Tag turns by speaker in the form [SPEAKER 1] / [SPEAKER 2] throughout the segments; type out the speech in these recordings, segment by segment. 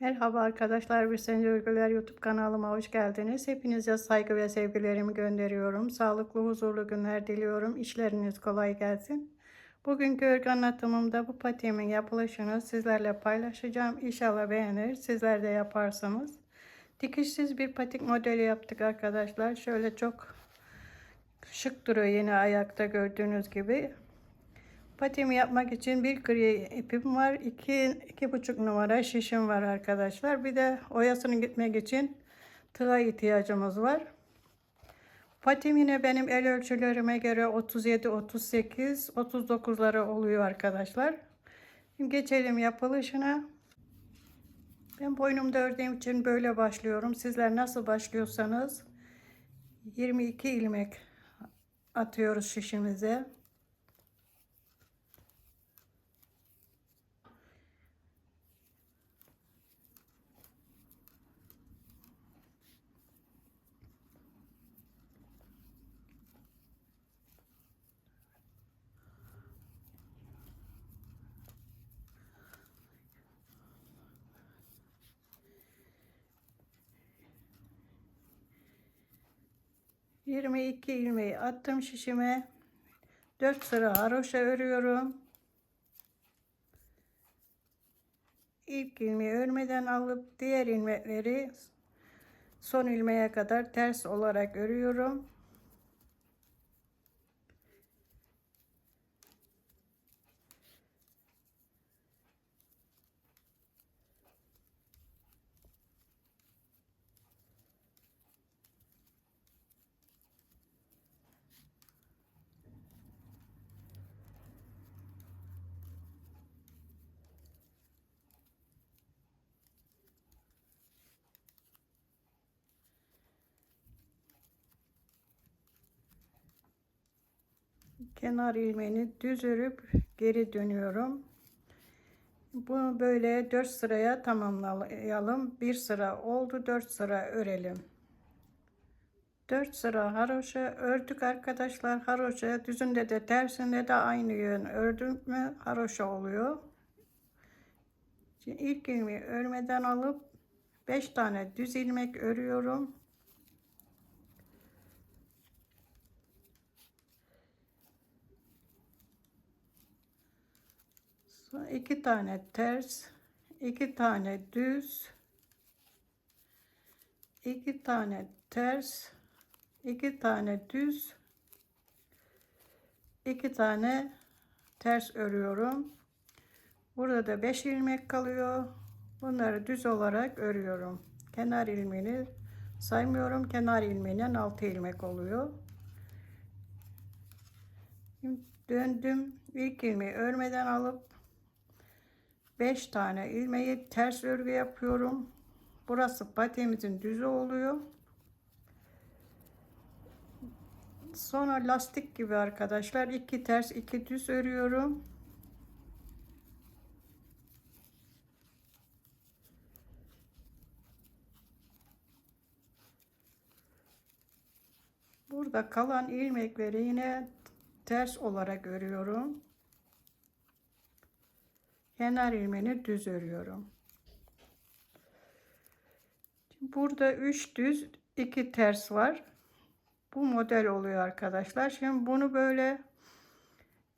[SPEAKER 1] Merhaba arkadaşlar, bir Sence Örgüler YouTube kanalıma hoş geldiniz. Hepinize saygı ve sevgilerimi gönderiyorum. Sağlıklı, huzurlu günler diliyorum. İşleriniz kolay gelsin. Bugünkü örgü anlatımımda bu patiğimin yapılışını sizlerle paylaşacağım. İnşallah beğenir, sizler de yaparsınız. Dikişsiz bir patik modeli yaptık arkadaşlar. Şöyle çok şık duruyor yine ayakta gördüğünüz gibi. Patimi yapmak için bir gri ipim var. iki, iki buçuk numara şişim var arkadaşlar. Bir de oyasını gitmek için tığa ihtiyacımız var. Patim yine benim el ölçülerime göre 37, 38, 39'ları oluyor arkadaşlar. Şimdi geçelim yapılışına. Ben boynumda ördüğüm için böyle başlıyorum. Sizler nasıl başlıyorsanız 22 ilmek atıyoruz şişimize. Yirmi iki ilmeği attım şişime. Dört sıra haroşa örüyorum. İlk ilmeği örmeden alıp diğer ilmekleri son ilmeğe kadar ters olarak örüyorum. Kenar ilmeğini düz örüp geri dönüyorum. Bunu böyle 4 sıraya tamamlayalım. Bir sıra oldu 4 sıra örelim. 4 sıra haroşa ördük arkadaşlar. Haroşa düzünde de tersinde de aynı yön ördüm mü haroşa oluyor. Şimdi ilk ilmeği örmeden alıp 5 tane düz ilmek örüyorum. Sonra iki tane ters, iki tane düz, iki tane ters, iki tane düz, iki tane ters örüyorum. Burada da 5 ilmek kalıyor. Bunları düz olarak örüyorum. Kenar ilmeğini saymıyorum. Kenar ilmeğinden 6 ilmek oluyor. Döndüm. İlk ilmeği örmeden alıp 5 tane ilmeği ters örgü yapıyorum. Burası patiğimizin düzü oluyor. Sonra lastik gibi arkadaşlar iki ters iki düz örüyorum. Burada kalan ilmekleri yine ters olarak örüyorum kenar ilmeğini düz örüyorum. burada 3 düz 2 ters var. Bu model oluyor arkadaşlar. Şimdi bunu böyle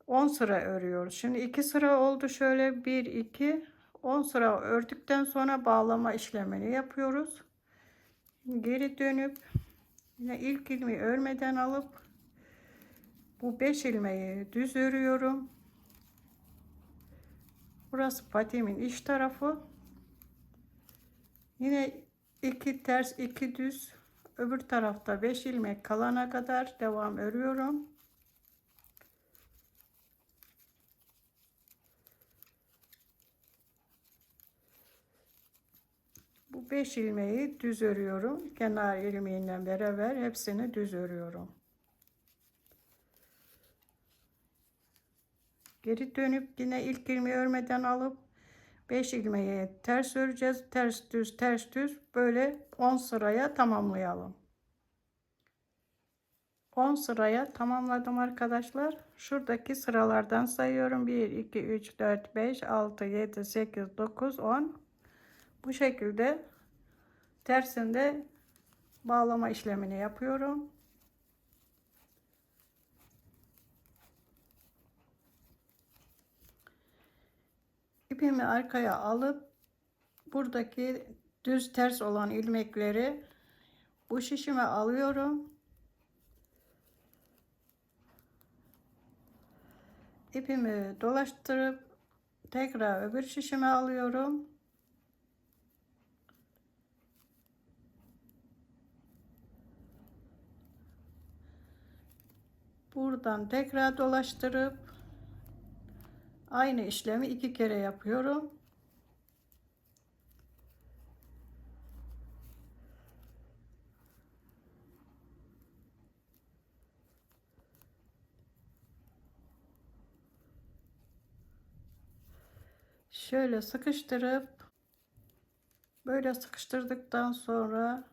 [SPEAKER 1] 10 sıra örüyoruz. Şimdi 2 sıra oldu şöyle 1 2 10 sıra ördükten sonra bağlama işlemini yapıyoruz. Geri dönüp yine ilk ilmeği örmeden alıp bu 5 ilmeği düz örüyorum. Burası patiğimin iç tarafı. Yine iki ters iki düz öbür tarafta 5 ilmek kalana kadar devam örüyorum. Bu 5 ilmeği düz örüyorum. Kenar ilmeğinden beraber hepsini düz örüyorum. Geri dönüp yine ilk ilmeği örmeden alıp 5 ilmeği ters öreceğiz. Ters düz ters düz böyle 10 sıraya tamamlayalım. 10 sıraya tamamladım arkadaşlar. Şuradaki sıralardan sayıyorum. 1, 2, 3, 4, 5, 6, 7, 8, 9, 10. Bu şekilde tersinde bağlama işlemini yapıyorum. İpimi arkaya alıp buradaki düz ters olan ilmekleri bu şişime alıyorum. İpimi dolaştırıp tekrar öbür şişime alıyorum. Buradan tekrar dolaştırıp aynı işlemi iki kere yapıyorum. Şöyle sıkıştırıp böyle sıkıştırdıktan sonra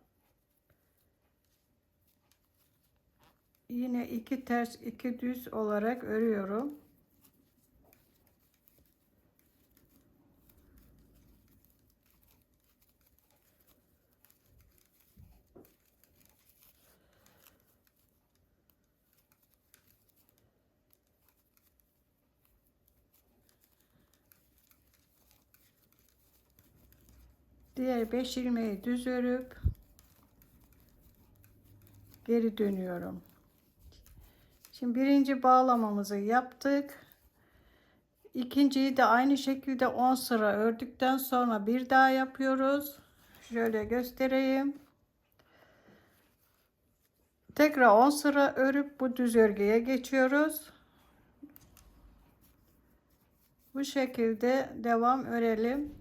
[SPEAKER 1] yine iki ters iki düz olarak örüyorum. Diğer 5 ilmeği düz örüp geri dönüyorum. Şimdi birinci bağlamamızı yaptık. İkinciyi de aynı şekilde 10 sıra ördükten sonra bir daha yapıyoruz. Şöyle göstereyim. Tekrar 10 sıra örüp bu düz örgüye geçiyoruz. Bu şekilde devam örelim.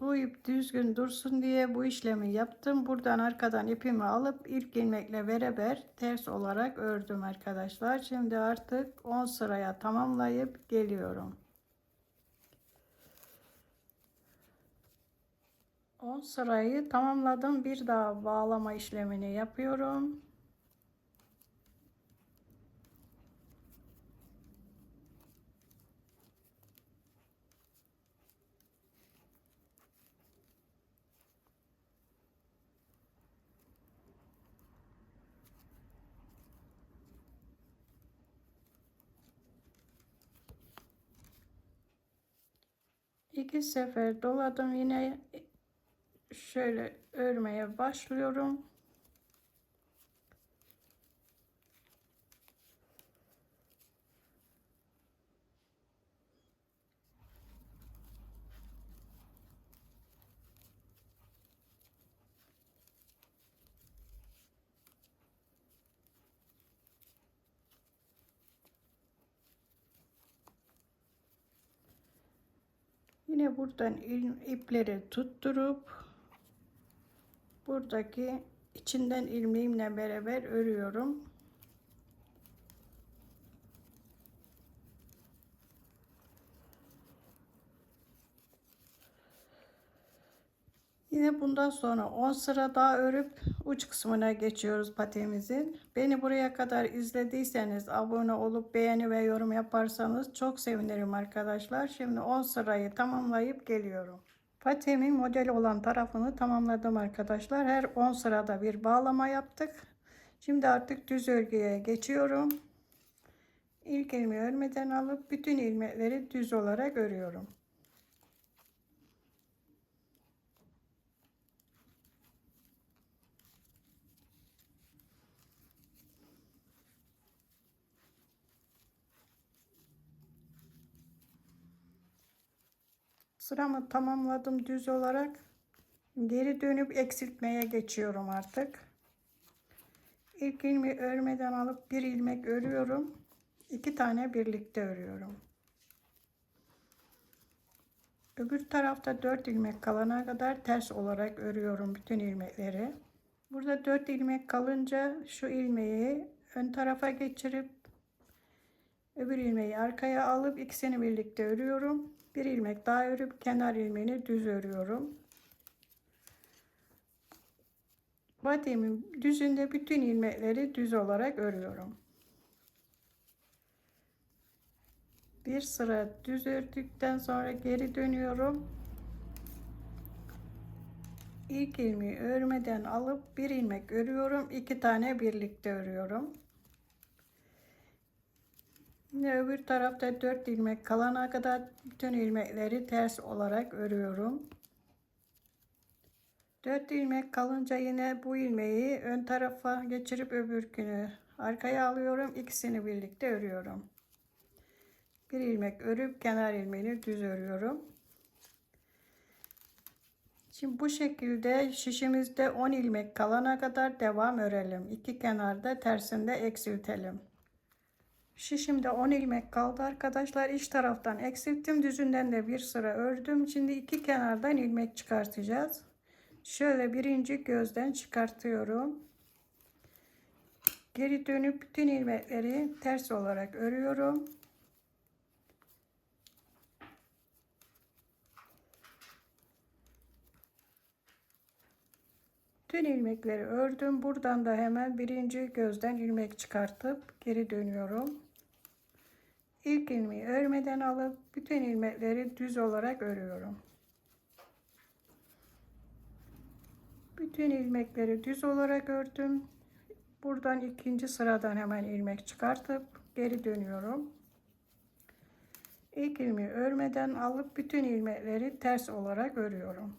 [SPEAKER 1] Bu ip düzgün dursun diye bu işlemi yaptım. Buradan arkadan ipimi alıp ilk ilmekle beraber ters olarak ördüm arkadaşlar. Şimdi artık 10 sıraya tamamlayıp geliyorum. 10 sırayı tamamladım. Bir daha bağlama işlemini yapıyorum. İki sefer doladım yine şöyle örmeye başlıyorum. Yine buradan ipleri tutturup buradaki içinden ilmeğimle beraber örüyorum. Yine bundan sonra 10 sıra daha örüp uç kısmına geçiyoruz patiğimizin. Beni buraya kadar izlediyseniz abone olup beğeni ve yorum yaparsanız çok sevinirim arkadaşlar. Şimdi 10 sırayı tamamlayıp geliyorum. Patiğimin model olan tarafını tamamladım arkadaşlar. Her 10 sırada bir bağlama yaptık. Şimdi artık düz örgüye geçiyorum. İlk ilmeği örmeden alıp bütün ilmekleri düz olarak örüyorum. Sıramı tamamladım düz olarak. Geri dönüp eksiltmeye geçiyorum artık. İlk ilmeği örmeden alıp bir ilmek örüyorum. İki tane birlikte örüyorum. Öbür tarafta 4 ilmek kalana kadar ters olarak örüyorum bütün ilmekleri. Burada 4 ilmek kalınca şu ilmeği ön tarafa geçirip öbür ilmeği arkaya alıp ikisini birlikte örüyorum. Bir ilmek daha örüp kenar ilmeğini düz örüyorum. Badiyemin düzünde bütün ilmekleri düz olarak örüyorum. Bir sıra düz ördükten sonra geri dönüyorum. İlk ilmeği örmeden alıp bir ilmek örüyorum. iki tane birlikte örüyorum. Yine öbür tarafta 4 ilmek kalana kadar bütün ilmekleri ters olarak örüyorum. 4 ilmek kalınca yine bu ilmeği ön tarafa geçirip öbürkünü arkaya alıyorum. İkisini birlikte örüyorum. Bir ilmek örüp kenar ilmeğini düz örüyorum. Şimdi bu şekilde şişimizde 10 ilmek kalana kadar devam örelim. İki kenarda tersinde eksiltelim. Şişimde 10 ilmek kaldı arkadaşlar. İç taraftan eksilttim. Düzünden de bir sıra ördüm. Şimdi iki kenardan ilmek çıkartacağız. Şöyle birinci gözden çıkartıyorum. Geri dönüp bütün ilmekleri ters olarak örüyorum. Tüm ilmekleri ördüm. Buradan da hemen birinci gözden ilmek çıkartıp geri dönüyorum. İlk ilmeği örmeden alıp bütün ilmekleri düz olarak örüyorum. Bütün ilmekleri düz olarak ördüm. Buradan ikinci sıradan hemen ilmek çıkartıp geri dönüyorum. İlk ilmeği örmeden alıp bütün ilmekleri ters olarak örüyorum.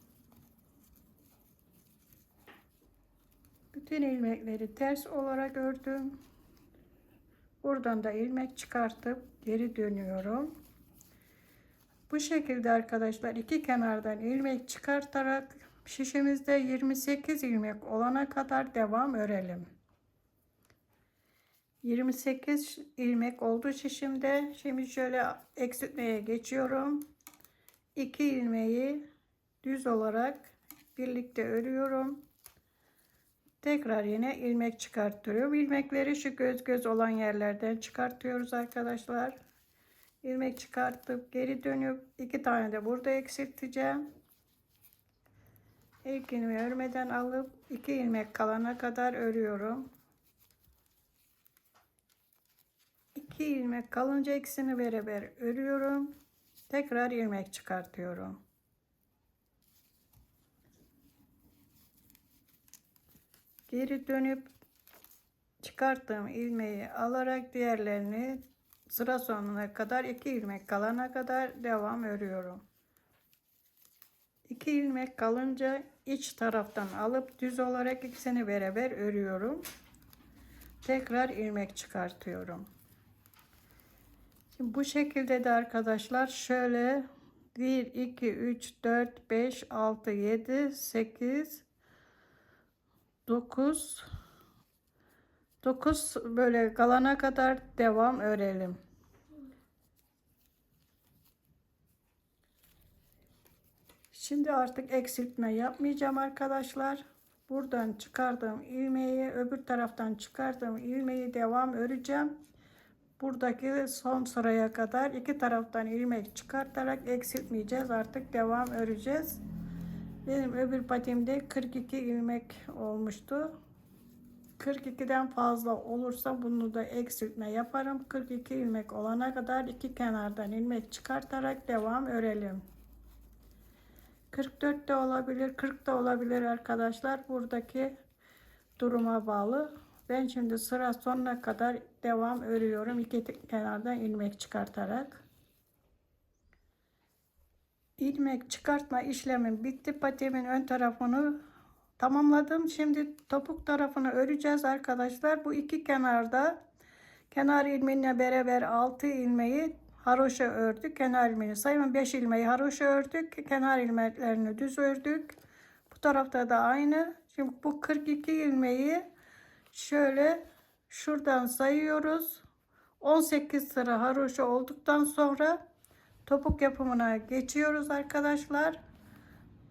[SPEAKER 1] Bütün ilmekleri ters olarak ördüm. Buradan da ilmek çıkartıp geri dönüyorum. Bu şekilde arkadaşlar iki kenardan ilmek çıkartarak şişimizde 28 ilmek olana kadar devam örelim. 28 ilmek oldu şişimde. Şimdi şöyle eksiltmeye geçiyorum. 2 ilmeği düz olarak birlikte örüyorum. Tekrar yine ilmek çıkartıyorum. İlmekleri şu göz göz olan yerlerden çıkartıyoruz arkadaşlar. İlmek çıkartıp geri dönüp iki tane de burada eksilteceğim. İlk ilmeği örmeden alıp iki ilmek kalana kadar örüyorum. İki ilmek kalınca ikisini beraber örüyorum. Tekrar ilmek çıkartıyorum. Geri dönüp çıkarttığım ilmeği alarak diğerlerini sıra sonuna kadar iki ilmek kalana kadar devam örüyorum. İki ilmek kalınca iç taraftan alıp düz olarak ikisini beraber örüyorum. Tekrar ilmek çıkartıyorum. Şimdi bu şekilde de arkadaşlar şöyle 1 2 3 4 5 6 7 8 9 9 böyle kalana kadar devam örelim. Şimdi artık eksiltme yapmayacağım arkadaşlar. Buradan çıkardığım ilmeği öbür taraftan çıkardığım ilmeği devam öreceğim. Buradaki son sıraya kadar iki taraftan ilmek çıkartarak eksiltmeyeceğiz. Artık devam öreceğiz. Benim öbür patimde 42 ilmek olmuştu. 42'den fazla olursa bunu da eksiltme yaparım. 42 ilmek olana kadar iki kenardan ilmek çıkartarak devam örelim. 44 de olabilir, 40 da olabilir arkadaşlar. Buradaki duruma bağlı. Ben şimdi sıra sonuna kadar devam örüyorum. İki kenardan ilmek çıkartarak. İlmek çıkartma işlemim bitti. Patiğimin ön tarafını tamamladım. Şimdi topuk tarafını öreceğiz arkadaşlar. Bu iki kenarda kenar ilmeğine beraber 6 ilmeği haroşa ördük. Kenar ilmeğini sayın 5 ilmeği haroşa ördük. Kenar ilmeklerini düz ördük. Bu tarafta da aynı. Şimdi bu 42 ilmeği Şöyle şuradan sayıyoruz. 18 sıra haroşa olduktan sonra topuk yapımına geçiyoruz arkadaşlar.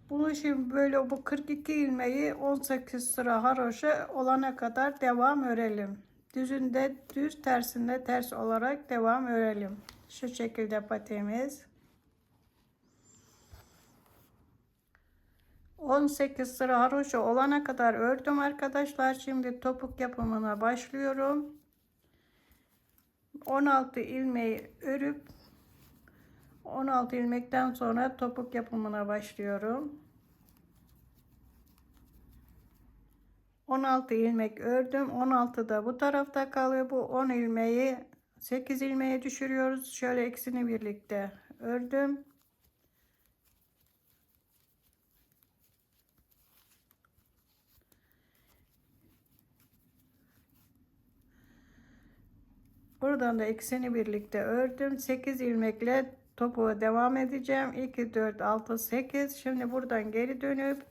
[SPEAKER 1] Bunu şimdi böyle bu 42 ilmeği 18 sıra haroşa olana kadar devam örelim. Düzünde düz tersinde ters olarak devam örelim. Şu şekilde patiğimiz. 18 sıra haroşa olana kadar ördüm arkadaşlar. Şimdi topuk yapımına başlıyorum. 16 ilmeği örüp 16 ilmekten sonra topuk yapımına başlıyorum. 16 ilmek ördüm. 16 da bu tarafta kalıyor. Bu 10 ilmeği 8 ilmeğe düşürüyoruz. Şöyle ikisini birlikte ördüm. Buradan da ikisini birlikte ördüm. 8 ilmekle topuğa devam edeceğim. 2, 4, 6, 8. Şimdi buradan geri dönüp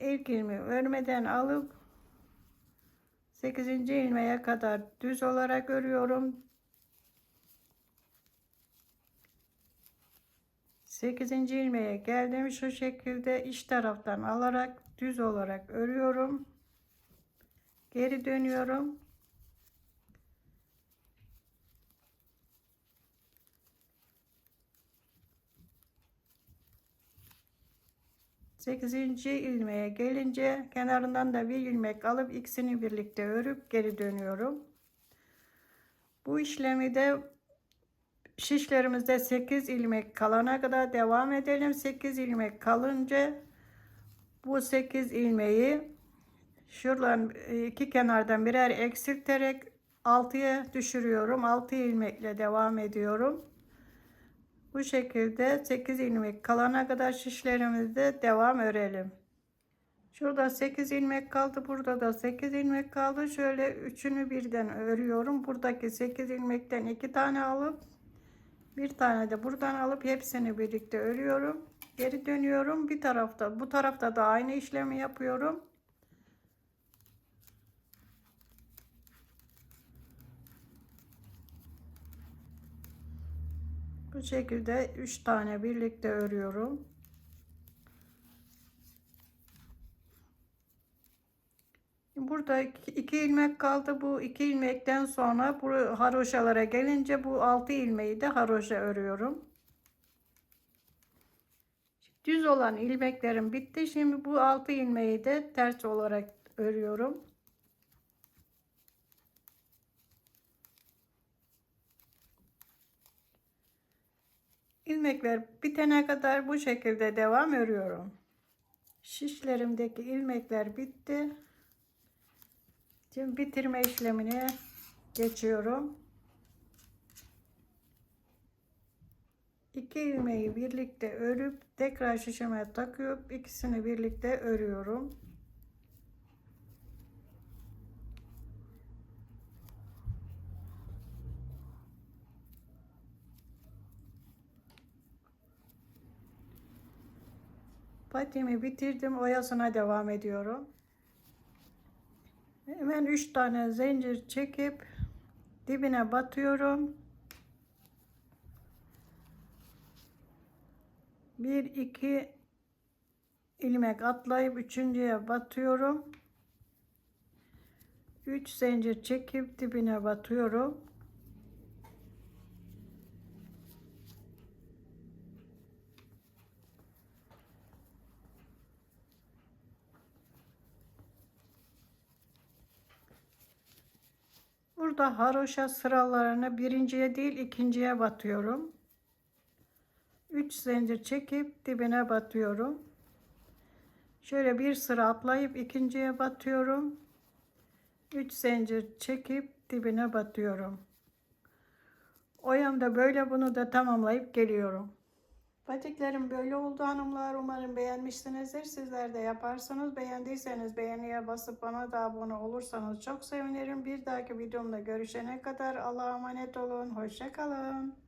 [SPEAKER 1] ilk ilmeği örmeden alıp 8. ilmeğe kadar düz olarak örüyorum. 8. ilmeğe geldim. Şu şekilde iç taraftan alarak düz olarak örüyorum. Geri dönüyorum. 8. ilmeğe gelince kenarından da bir ilmek alıp ikisini birlikte örüp geri dönüyorum. Bu işlemi de şişlerimizde 8 ilmek kalana kadar devam edelim. 8 ilmek kalınca bu 8 ilmeği şuradan iki kenardan birer eksilterek 6'ya düşürüyorum. 6 ilmekle devam ediyorum. Bu şekilde 8 ilmek kalana kadar şişlerimizde devam örelim. Şurada 8 ilmek kaldı. Burada da 8 ilmek kaldı. Şöyle üçünü birden örüyorum. Buradaki 8 ilmekten 2 tane alıp bir tane de buradan alıp hepsini birlikte örüyorum. Geri dönüyorum. Bir tarafta bu tarafta da aynı işlemi yapıyorum. Bu şekilde 3 tane birlikte örüyorum. Burada 2 ilmek kaldı. Bu 2 ilmekten sonra bu haroşalara gelince bu 6 ilmeği de haroşa örüyorum. Düz olan ilmeklerim bitti. Şimdi bu 6 ilmeği de ters olarak örüyorum. İlmekler bitene kadar bu şekilde devam örüyorum. Şişlerimdeki ilmekler bitti. Şimdi bitirme işlemine geçiyorum. İki ilmeği birlikte örüp tekrar şişeme takıp ikisini birlikte örüyorum. Patiğimi bitirdim. Oyasına devam ediyorum. Hemen 3 tane zincir çekip dibine batıyorum. 1 2 ilmek atlayıp üçüncüye batıyorum. 3 zincir çekip dibine batıyorum. Burada haroşa sıralarını birinciye değil ikinciye batıyorum. 3 zincir çekip dibine batıyorum. Şöyle bir sıra atlayıp ikinciye batıyorum. 3 zincir çekip dibine batıyorum. Oyamda böyle bunu da tamamlayıp geliyorum. Patiklerim böyle oldu hanımlar. Umarım beğenmişsinizdir. Sizler de yaparsanız beğendiyseniz beğeniye basıp bana da abone olursanız çok sevinirim. Bir dahaki videomda görüşene kadar Allah'a emanet olun. Hoşçakalın.